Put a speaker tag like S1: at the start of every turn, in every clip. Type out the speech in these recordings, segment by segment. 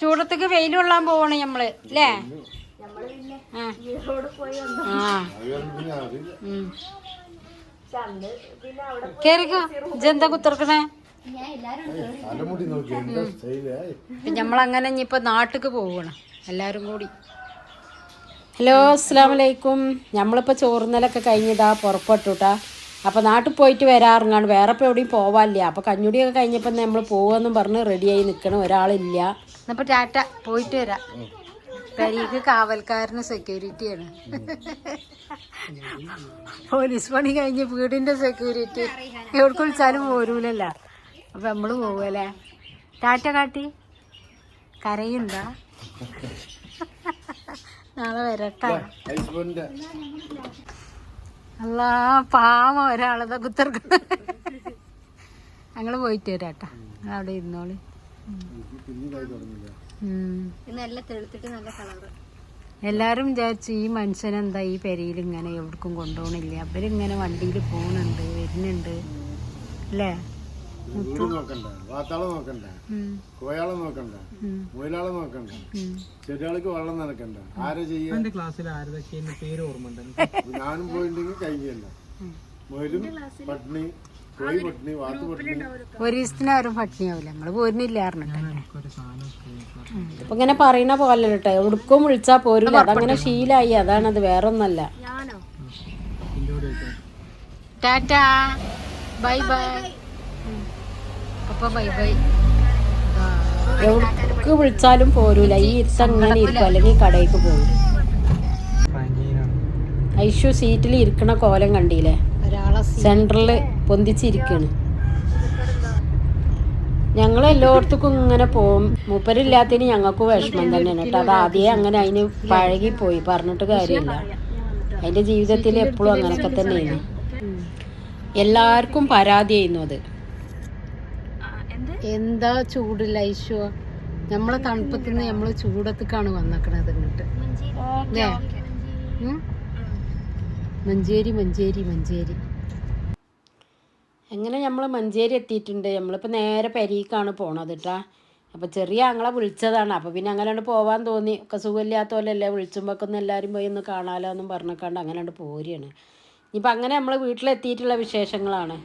S1: ചൂടത്തേക്ക് വെയിൽ കൊള്ളാൻ പോവാണ് നമ്മൾ അല്ലേ. കേറിക്കോ. ഇജെന്താ കുത്തിറക്കണേ നമ്മളങ്ങനെ ഇനിയിപ്പോ നാട്ടിക്ക് പോവണം എല്ലാരും കൂടി. ഹലോ അസ്സാം വലൈക്കും നമ്മളിപ്പോൾ ചോറുന്നലൊക്കെ കഴിഞ്ഞതാ പുറപ്പെട്ടുട്ടാ. അപ്പോൾ നാട്ടിൽ പോയിട്ട് വരാറുങ്ങാണ് വേറെ ഇപ്പോൾ എവിടെയും പോവാനില്ല അപ്പോൾ കഞ്ഞുടിയൊക്കെ കഴിഞ്ഞപ്പോൾ നമ്മൾ പോവാന്നും പറഞ്ഞ് റെഡിയായി നിൽക്കണം ഒരാളില്ല. അപ്പോൾ ടാറ്റ പോയിട്ട് വരാം. പെരീക്ക് കാവൽക്കാരന് സെക്യൂരിറ്റിയാണ് പോലീസ് പണി കഴിഞ്ഞ് വീടിന്റെ സെക്യൂരിറ്റി എവിടെ വിളിച്ചാലും പോരൂലല്ല. അപ്പൊ നമ്മൾ പോവല്ലേ? ടാറ്റ കാട്ടി. കരയുണ്ടാ നാളെ വരട്ടോ. അല്ല പാമ ഒരാളതാ കുത്തർക്ക് ഞങ്ങൾ പോയിട്ട് വരാട്ടാ. അവിടെ ഇരുന്നോളി.
S2: നല്ല തെളുത്തിട്ട് നല്ല കളറ്.
S1: എല്ലാരും വിചാരിച്ചു ഈ മനുഷ്യൻ എന്താ ഈ പെരയിൽ ഇങ്ങനെ എവിടേക്കും കൊണ്ടുപോകണില്ല. അവരിങ്ങനെ വണ്ടിയിൽ പോകുന്നുണ്ട് വരുന്നുണ്ട്. അല്ലേ?
S3: വീട് നോക്കണ്ട വാത്താളം നോക്കണ്ട കോയാളം നോക്കണ്ട നോക്കണ്ട. ചെടികൾക്ക് വെള്ളം നനക്കണ്ട. ആരെ ചെയ്യാ?
S4: എന്റെ ക്ലാസ്സിൽ ആരതൊക്കെ പേര് ഓർമ്മ
S3: ഞാനും പോയിട്ടുണ്ടെങ്കിൽ കഴിഞ്ഞല്ല. മുയലും പട്ടിണി
S1: ഒരു ദിവസത്തിന് ആരും പട്ടിണിയാവില്ല. നമ്മൾ പോരുന്നില്ല പറഞ്ഞിട്ടല്ലേ
S4: ഒരു സാധനം
S1: അപ്പൊ ഇങ്ങനെ പറയണ പോലെ കേട്ടോ ഉടുക്കും വിളിച്ചാ പോരില്ല അതങ്ങനെ ശീലായി. അതാണത് വേറൊന്നല്ല. ടാറ്റ. Bye bye. അപ്പൊ ബൈ ബൈ. എവിടേക്ക് വിളിച്ചാലും പോരൂല. ഈ ഇത്തങ്ങനെ ഇരിക്കും. അല്ലെങ്കിൽ കടയിലേക്ക് പോകും ഐഷു സീറ്റിൽ ഇരിക്കണ കോലം കണ്ടില്ലേ? സെൻട്രൽ പൊന്തിച്ചിരിക്കാണ്. ഞങ്ങൾ എല്ലായിടത്തേക്കും ഇങ്ങനെ പോകും. മൂപ്പരില്ലാത്തതിന് ഞങ്ങൾക്ക് വിഷമം തന്നെയാണ് കേട്ടോ. അത് ആദ്യം അങ്ങനെ അതിന് പഴകിപ്പോയി. പറഞ്ഞിട്ട് കാര്യമില്ല. അതിന്റെ ജീവിതത്തിൽ എപ്പോഴും അങ്ങനൊക്കെ തന്നെയാണ്. എല്ലാവർക്കും പരാതി ചെയ്യുന്നു അത്. എന്താ ചൂടില്ല ഐശോ നമ്മളെ തണുപ്പത്തുനിന്ന് നമ്മൾ ചൂടത്തേക്കാണ് വന്നേക്കണത് എന്നിട്ട് അല്ലേ? മഞ്ചേരി മഞ്ചേരി മഞ്ചേരി. അങ്ങനെ നമ്മൾ മഞ്ചേരി എത്തിയിട്ടുണ്ട്? നമ്മളിപ്പോൾ നേരെ പെരീക്കാണ് പോണത് കേട്ടാ അപ്പോൾ ചെറിയ ആങ്ങളെ വിളിച്ചതാണ്. അപ്പോൾ പിന്നെ അങ്ങനെയാണ് പോവാൻ തോന്നി. ഒക്കെ സുഖമില്ലാത്ത പോലെയല്ലേ വിളിച്ചുമ്പോൾ ഒന്ന് എല്ലാവരും പോയി ഒന്ന് കാണാലോ എന്നും പറഞ്ഞേക്കാണ്ട് അങ്ങനെയാണ് പോരുകയാണ് ഇനിയിപ്പോൾ അങ്ങനെ നമ്മൾ വീട്ടിലെത്തിയിട്ടുള്ള വിശേഷങ്ങളാണ്.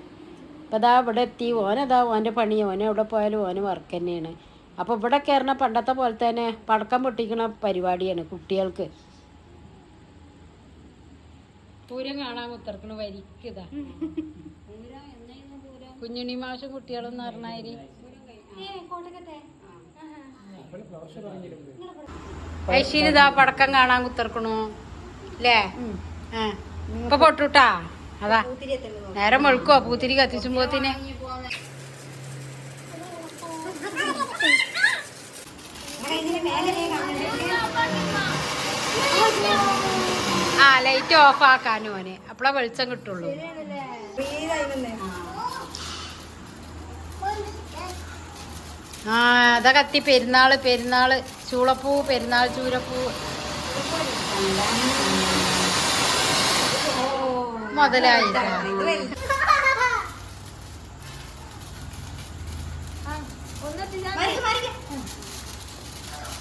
S1: അപ്പോൾ അതാ ഇവിടെ എത്തി. ഓനതാ ഓന്റെ പണി. ഓനെ എവിടെ പോയാലും ഓന് വർക്ക് തന്നെയാണ്. അപ്പോൾ ഇവിടെ കയറണ പണ്ടത്തെ പോലെ തന്നെ പടക്കം പൊട്ടിക്കണ പരിപാടിയാണ് കുട്ടികൾക്ക്. പൂരം കാണാൻ കുത്തിറക്കണ വരിക്കതാ കുഞ്ഞുണ്ണി മാഷും കുട്ടികളും എന്ന് ഐശ്വര്യ ഐശ്വര്യതാ പടക്കം കാണാൻ കുത്തിറക്കണു അല്ലേ ഇപ്പൊ പൊട്ടുട്ടാ. അതാ. നേരം വെളുക്കോ പൂത്തിരി കത്തിച്ചുമ്പോത്തിന്. ആ ലൈറ്റ് ഓഫ് ആക്കാനും ഓന് അപ്പളാ വെളിച്ചം കിട്ടുള്ളൂ. ആ. അതാ കത്തി. പെരുന്നാൾ പെരുന്നാൾ. ചൂളപ്പൂ പെരുന്നാൾ ചൂരപ്പൂ. മുതലായി.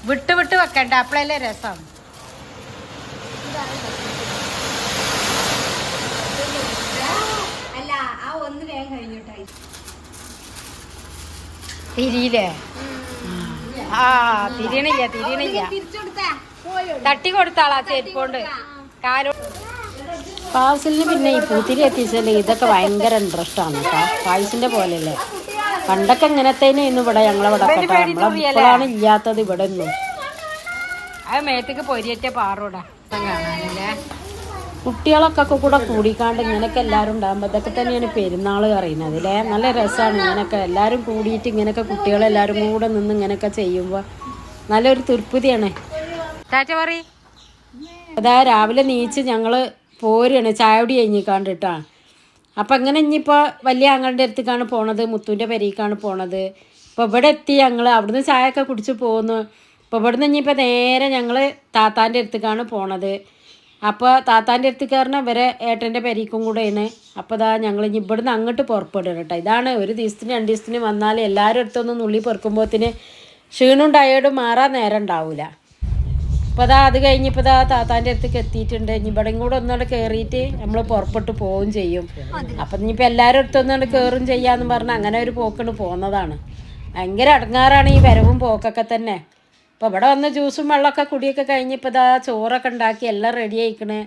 S1: വിട്ട് വിട്ട് വെക്കണ്ട. അപ്പളല്ലേ രസം
S2: അല്ല ആ ഒന്ന് വേഗം കഴിഞ്ഞോട്ടായി
S1: തിരിയില്ലേ? ആ തിരിയണില്ല തിരിയണില്ല. തട്ടി കൊടുത്താളാ ചെരിപ്പോണ്ട്. കാലോ പാഴ്സലിന് പിന്നെ ഈ പൂത്തിരി എത്തിച്ചാൽ ഇതൊക്കെ ഭയങ്കര ഇൻട്രസ്റ്റ് ആണ് കേട്ടോ. പായസിന്റെ പോലെയല്ലേ. പണ്ടൊക്കെ ഇങ്ങനത്തേനായിരുന്നു ഇവിടെ ഞങ്ങളിവിടെ ഇപ്പോഴാണ് നമ്മളെപ്പോഴാണ് ഇല്ലാത്തത് ഇവിടെ ഒന്നും അത് മേത്തേക്ക് പൊരിയറ്റ പാറോടാ. കാണാനല്ലേ കുട്ടികളൊക്കെ കൂടെ കൂടിക്കാണ്ട് ഇങ്ങനെയൊക്കെ എല്ലാവരും ഉണ്ടാകുമ്പോൾ ഇതൊക്കെ തന്നെയാണ് പെരുന്നാൾ പറയുന്നത് അല്ലേ? നല്ല രസമാണ് ഇങ്ങനെയൊക്കെ എല്ലാവരും കൂടിയിട്ട് ഇങ്ങനെയൊക്കെ കുട്ടികളെല്ലാവരും കൂടെ നിന്ന് ഇങ്ങനെയൊക്കെ ചെയ്യുമ്പോൾ നല്ലൊരു തുരുപ്പുതിയാണ് ടാറ്റ പറ അതാ രാവിലെ നീച്ച് ഞങ്ങൾ പോരുകയാണ് ചായ കഴിഞ്ഞിക്കാണ്ടിട്ടാണ് കഴിഞ്ഞിക്കാണ്ട് കേട്ടാ അപ്പം ഇങ്ങനെ ഇനിയിപ്പോൾ വലിയ ആങ്ങളുടെ അടുത്തേക്കാണ് പോണത് മുത്തുവിന്റെ പെരീക്കാണ് പോണത്. ഇപ്പോൾ ഇവിടെ എത്തി ഞങ്ങൾ അവിടുന്ന് ചായയൊക്കെ കുടിച്ച് പോകുന്നു ഇപ്പോൾ ഇവിടുന്ന് ഇനിയിപ്പോൾ നേരെ ഞങ്ങൾ താത്താന്റെ അടുത്തേക്കാണ് പോണത്. അപ്പോൾ താത്താന്റെ അടുത്ത് കയറണം ഇവരെ ഏട്ടന്റെ പെരീക്കും കൂടെയാണ്. അപ്പോൾ ഇതാ ഞങ്ങൾ ഇനി ഇവിടുന്ന് അങ്ങോട്ട് പുറപ്പെടുക കേട്ടോ. ഇതാണ് ഒരു ദിവസത്തിന് രണ്ട് ദിവസത്തിന് വന്നാൽ എല്ലാവരും അടുത്തൊന്ന് നുള്ളി പെറുക്കുമ്പോഴത്തിന് ക്ഷീണവും ടയേർഡും മാറാൻ നേരം ഉണ്ടാവില്ല അപ്പോൾ അതാ അത് കഴിഞ്ഞിപ്പോൾ ഇതാ താത്താന്റെ അടുത്തേക്ക് എത്തിയിട്ടുണ്ട്. ഇനി ഇവിടെയും കൂടെ ഒന്നുകൂടെ കയറിയിട്ട് നമ്മൾ പുറപ്പെട്ട് പോവുകയും ചെയ്യും. അപ്പം ഇനിയിപ്പോൾ എല്ലാവരും അടുത്തൊന്നുകൊണ്ട് കയറും ചെയ്യാമെന്ന് പറഞ്ഞാൽ അങ്ങനെ ഒരു പോക്കിന് പോകുന്നതാണ് ഭയങ്കര അടങ്ങാറാണ് ഈ വരവും പോക്കൊക്കെ തന്നെ. അപ്പോൾ ഇവിടെ വന്ന് ജ്യൂസും വെള്ളമൊക്കെ കുടിയൊക്കെ കഴിഞ്ഞപ്പോൾ ഇതാ ചോറൊക്കെ ഉണ്ടാക്കി എല്ലാം റെഡി ആയിക്കണ്.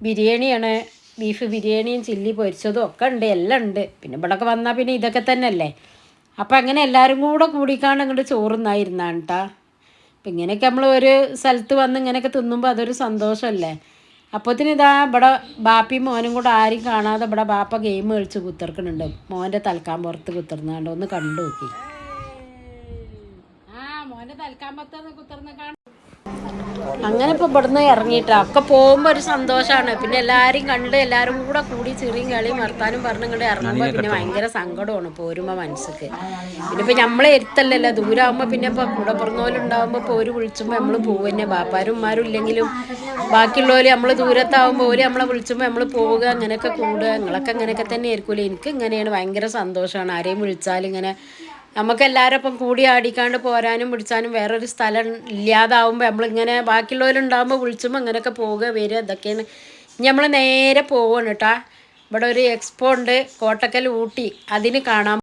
S1: ബിരിയാണിയാണ് ബീഫ് ബിരിയാണിയും ചില്ലി പൊരിച്ചതും ഒക്കെ ഉണ്ട് എല്ലാം ഉണ്ട്. പിന്നെ ഇവിടെയൊക്കെ വന്നാൽ പിന്നെ ഇതൊക്കെ തന്നെ അല്ലേ അപ്പം അങ്ങനെ എല്ലാവരും കൂടെ കൂടിക്കാണ്ട് ഇങ്ങോട്ട് ചോറുന്നായിരുന്നാണ് കേട്ടാ അപ്പം ഇങ്ങനെയൊക്കെ നമ്മൾ ഒരു സ്ഥലത്ത് വന്ന് ഇങ്ങനെയൊക്കെ തിന്നുമ്പോൾ അതൊരു സന്തോഷമല്ലേ അപ്പോത്തിന് ഇതാ ഇവിടെ ബാപ്പിയും മോനും കൂടെ ആരും കാണാതെ ഇവിടെ ബാപ്പ ഗെയിം കളിച്ച് കുത്തിർക്കുന്നുണ്ട് മോന്റെ തൽക്കാൻ പുറത്ത് കുത്തിർന്നാണ്ട് ഒന്ന് കണ്ടു നോക്കി ആ മോന്റെ തൽക്കാൻ പുറത്ത് കുത്തിർന്ന് കാണും അങ്ങനെ ഇപ്പൊ ഇവിടുന്ന് ഇറങ്ങിയിട്ടാ. ഒക്കെ പോകുമ്പോ ഒരു സന്തോഷാണ്. പിന്നെ എല്ലാരും കണ്ട് എല്ലാരും കൂടെ കൂടി ചെറിയും കളിയും വർത്താനും പറഞ്ഞു ഇങ്ങോട്ട് ഇറങ്ങുമ്പോ പിന്നെ ഭയങ്കര സങ്കടമാണ് പോരുമ്പോ മനസ്സിക്ക്. പിന്നെ ഇപ്പൊ നമ്മളെ എരുത്തല്ലല്ലോ. ദൂരാകുമ്പോ പിന്നെ ഇപ്പൊ കൂടെ പിറന്നോലുണ്ടാവുമ്പോ പോര് വിളിച്ചുമ്പോ നമ്മൾ പോവന്നെ ബാപ്പാരും ഉമ്മാരും ഇല്ലെങ്കിലും ബാക്കിയുള്ളവര് നമ്മൾ ദൂരത്താവുമ്പോ ഓര് നമ്മളെ വിളിച്ചുമ്പോ നമ്മൾ പോവുക അങ്ങനെയൊക്കെ കൂടുക. നിങ്ങളൊക്കെ അങ്ങനെയൊക്കെ തന്നെ ആയിരിക്കൂലേ. എനിക്ക് ഇങ്ങനെയാണ്. ഭയങ്കര സന്തോഷമാണ്. ആരെയും വിളിച്ചാൽ ഇങ്ങനെ നമുക്ക് എല്ലാവരും ഒപ്പം കൂടി ആടിക്കാണ്ട് പോരാനും പിടിച്ചാനും വേറൊരു സ്ഥലം ഇല്ലാതാവുമ്പോൾ നമ്മളിങ്ങനെ ബാക്കിയുള്ളവരുണ്ടാകുമ്പോൾ വിളിച്ചുമ്പോൾ അങ്ങനെയൊക്കെ പോവുക വരിക ഇതൊക്കെയാണ്. ഇനി നമ്മൾ നേരെ പോവാണ് കേട്ടാ ഇവിടെ ഒരു എക്സ്പോ ഉണ്ട് കോട്ടക്കൽ ഊട്ടി. അതിന് കാണാൻ